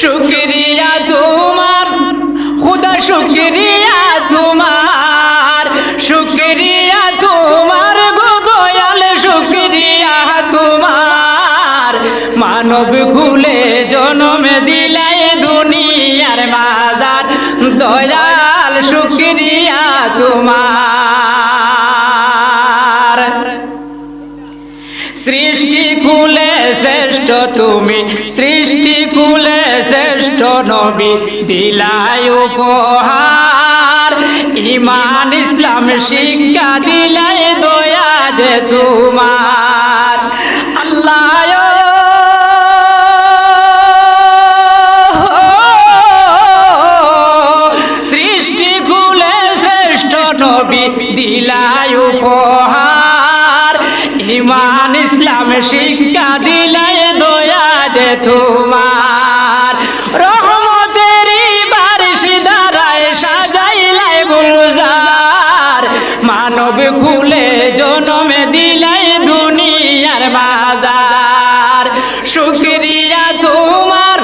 শুক্রিয়া তোমার, খুদা শুক্রিয়া তোমার শুক্রিয়া তোমার গো দয়াল, শুক্রিয়া তোমার। মানব কুলে জন্ম দিলাই দুনিয়ার মাদার দয়াল শুক্রিয়া তোমার। সৃষ্টি কুলে শ্রেষ্ঠ তুমি, সৃষ্টি কুলে শ্রেষ্ঠ নবী দিলাই উপহার। ইমান ইসলাম, শিক্ষা দিলাই দয়া যে তোমার। আল্লাহ সৃষ্টি কুলে শ্রেষ্ঠ নবী দিলাই উপহার। ইমান ইসলাম, শিক্ষা দিলাই দয়া যে তোমার। বাজার শুক্রিয়া তোমার,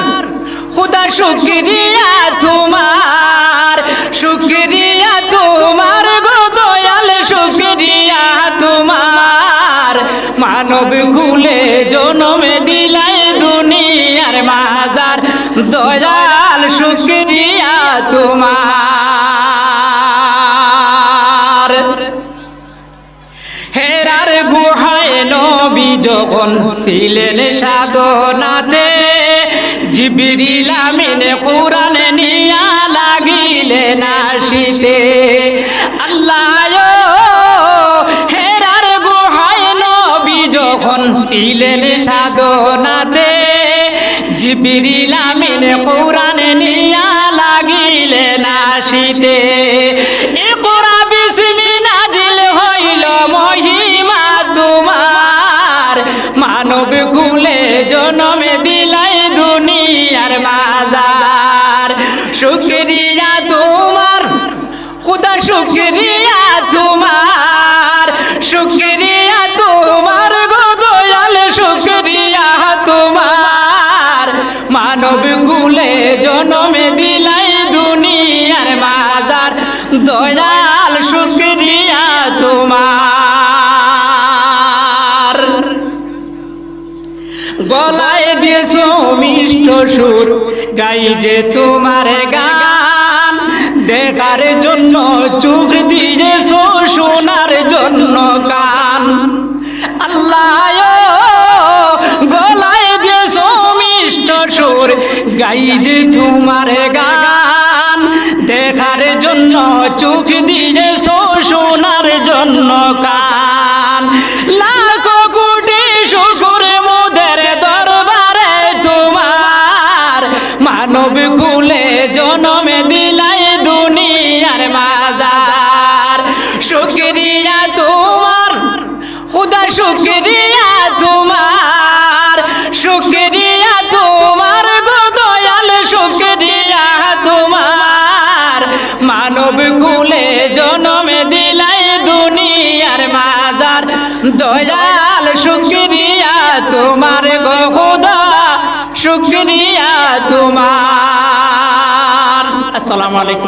খুদা শুক্রিয়া তোমার। শুক্রিয়া তোমার গো দয়াল, শুক্রিয়া তোমার। মানব কুলে জনমে দিলাই দুনিয়ার মাদার দয়াল, শুক্রিয়া তোমার। যখন ছিলেন সাধনাতে, জিবিরিল আমিন কোরআন নিয়া লাগিলেন আসিতে আল্লাহ হেরার গুহায় নবী যখন ছিলেন সাধনাতে, জিবিরিল আমিন কোরআন নিয়া লাগিলেন আসিতে মানব কুলে জনমে দিলাই দুনিয়ার বাজার। শুক্রিয়া তোমার, খুদা শুক্রিয়া তোমার। শুক্রিয়া তোমার গো দয়াল, শুক্রিয়া তোমার। মানব কুলে জনমে দিলাই দুনিয়ার বাজার। দয়াল দিয়েছ সুর? গাই যে তোমার গান, দেখার জন্য চোখ দিয়েছ, শোনার জন্য গান আল্লাহ গলায় দিয়েছ মিষ্ট সুর। গাই যে তোমার গান, দেখার জন্য চোখ দিয়েছ শুক্রিয়া তোমার শুক্রিয়া তোমার গো দয়াল, শুক্রিয়া তোমার। মানব কুলে জনমে দিলাই দুনিয়ার মাদার দয়াল, শুক্রিয়া তোমার গো শুক্রিয়া তোমার। আসসালামু আলাইকুম।